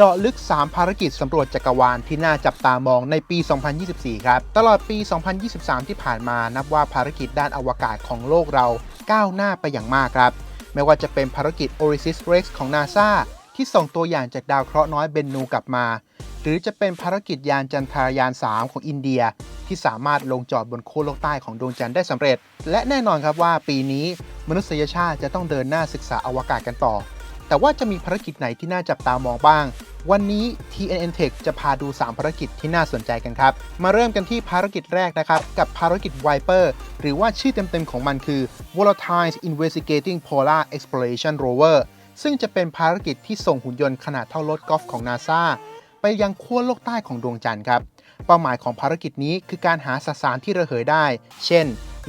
เจาะลึก 3 ภารกิจสำรวจจักรวาลที่น่าจับตามองในปี 2024 ครับ ตลอดปี 2023 ที่ผ่านมานับว่าภารกิจด้านอวกาศของโลกเราก้าวหน้าไปอย่างมากครับ ไม่ว่าจะเป็นภารกิจ Orisis Rex ของ NASA ที่ส่งตัวอย่างจากดาวเคราะห์น้อยเบนนูกลับมา หรือจะเป็นภารกิจยานจันทรายาน 3 ของอินเดีย ที่สามารถลงจอดบนขั้โลกใต้ของดวงจันทร์ได้สำเร็จ และแน่นอนครับว่าปีนี้มนุษยชาติจะต้องเดินหน้าศึกษาอวกาศกันต่อ แต่ว่าจะมีภารกิจไหนที่น่าจับตามองบ้าง วันนี้ TNN Tech จะพาดู 3 ภารกิจที่น่าสนใจกันครับ มาเริ่มกันที่ภารกิจแรกนะครับ กับภารกิจ Viper หรือว่าชื่อเต็มๆของมันคือ Volatile Investigating Polar Exploration Rover ซึ่งจะเป็นภารกิจที่ส่งหุ่นยนต์ขนาดเท่ารถกอล์ฟของ NASA ไปยังขั้วโลกใต้ของดวงจันทร์ครับ เป้าหมายของภารกิจนี้คือการหาสสารที่ระเหยได้ เช่น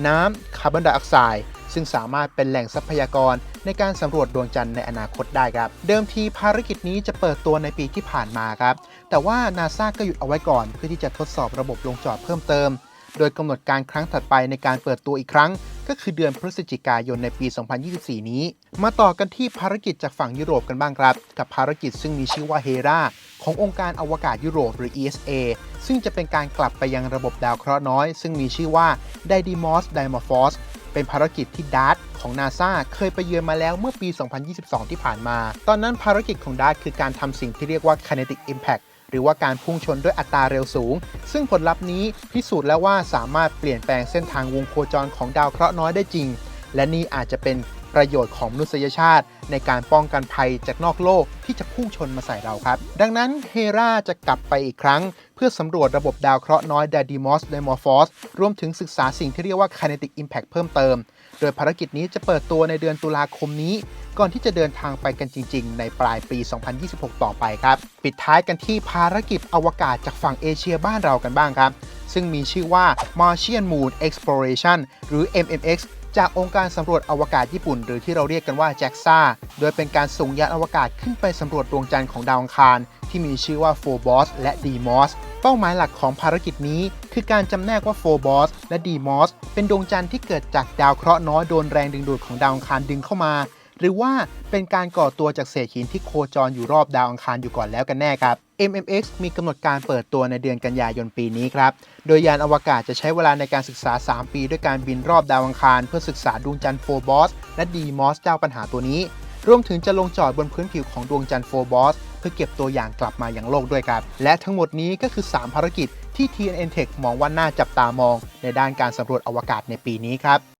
น้ำคาร์บอนไดออกไซด์ ซึ่งสามารถเป็นแหล่งทรัพยากรในการสำรวจดวงจันทร์ในอนาคตได้ครับ เดิมทีภารกิจนี้จะเปิดตัวในปีที่ผ่านมาครับ แต่ว่านาซาก็หยุดเอาไว้ก่อน เพื่อที่จะทดสอบระบบลงจอดเพิ่มเติม โดยกำหนดการครั้งถัดไปในการเปิดตัวอีกครั้ง ก็คือเดือนพฤศจิกายนในปี 2024 นี้ มาต่อกันที่ภารกิจจากฝั่งยุโรปกันบ้างครับ กับภารกิจซึ่งมีชื่อว่าเฮราขององค์การอวกาศยุโรปหรือ ESA ซึ่งจะเป็นการกลับไปยังระบบดาวเคราะห์น้อย ซึ่งมีชื่อว่า Didymos Dimorphos เป็นภารกิจที่ดาร์ตของนาซาเคยไปเยือนมาแล้วเมื่อปี 2022 ที่ผ่านมา ตอนนั้นภารกิจของดาร์ตคือการทำสิ่งที่เรียกว่า Kinetic Impact หรือว่าการพุ่งชนด้วยอัตราเร็วสูง ซึ่งผลลัพธ์นี้พิสูจน์แล้วว่าสามารถเปลี่ยนแปลงเส้นทางวงโคจรของดาวเคราะห์น้อยได้จริง และนี่อาจจะเป็น ประโยชน์ของมนุษยชาติ ในการป้องกันภัยจากนอกโลกที่จะพุ่งชนมาใส่เราครับ ดังนั้นเฮราจะกลับไปอีกครั้ง เพื่อสำรวจระบบดาวเคราะห์น้อย Didymos Dimorphos รวมถึงศึกษาสิ่งที่เรียกว่า Kinetic Impact เพิ่มเติม โดยภารกิจนี้จะเปิดตัวในเดือนตุลาคมนี้ ก่อนที่จะเดินทางไปกันจริง ๆ ในปลายปี 2026 ต่อไปครับ ปิดท้ายกันที่ภารกิจอวกาศจากฝั่งเอเชียบ้านเรากันบ้างครับ ซึ่งมีชื่อว่า Martian Moon Exploration หรือ MMX จากองค์การสำรวจอวกาศญี่ปุ่น หรือที่เราเรียกกันว่า JAXA โดยเป็นการส่งยานอวกาศขึ้นไปสำรวจดวงจันทร์ของดาวอังคาร ที่มีชื่อว่า Phobos และ Deimos เป้าหมายหลักของภารกิจนี้ คือการจำแนกว่า Phobos และ Deimos เป็นดวงจันทร์ที่เกิดจากดาวเคราะห์น้อยโดนแรงดึงดูดของดาวอังคารดึงเข้ามา หรือว่าเป็นการก่อตัวจากเศษหินที่โคจรอยู่รอบดาวอังคารอยู่ก่อนแล้วกันแน่ครับ MMX มีกำหนดการเปิดตัวในเดือนกันยายนปีนี้ครับ โดยยานอวกาศจะใช้เวลาในการศึกษา 3 ปีด้วยการบินรอบดาวอังคาร เพื่อศึกษาดวงจันทร์โฟบอสและดีมอสเจ้าปัญหาตัวนี้ รวมถึงจะลงจอดบนพื้นผิวของดวงจันทร์โฟบอสเพื่อเก็บตัวอย่างกลับมาอย่างโลกด้วยครับ และทั้งหมดนี้ก็คือ 3 ภารกิจที่ TNN Tech มองว่าน่าจับตามอง ในด้านการสำรวจอวกาศในปีนี้ครับ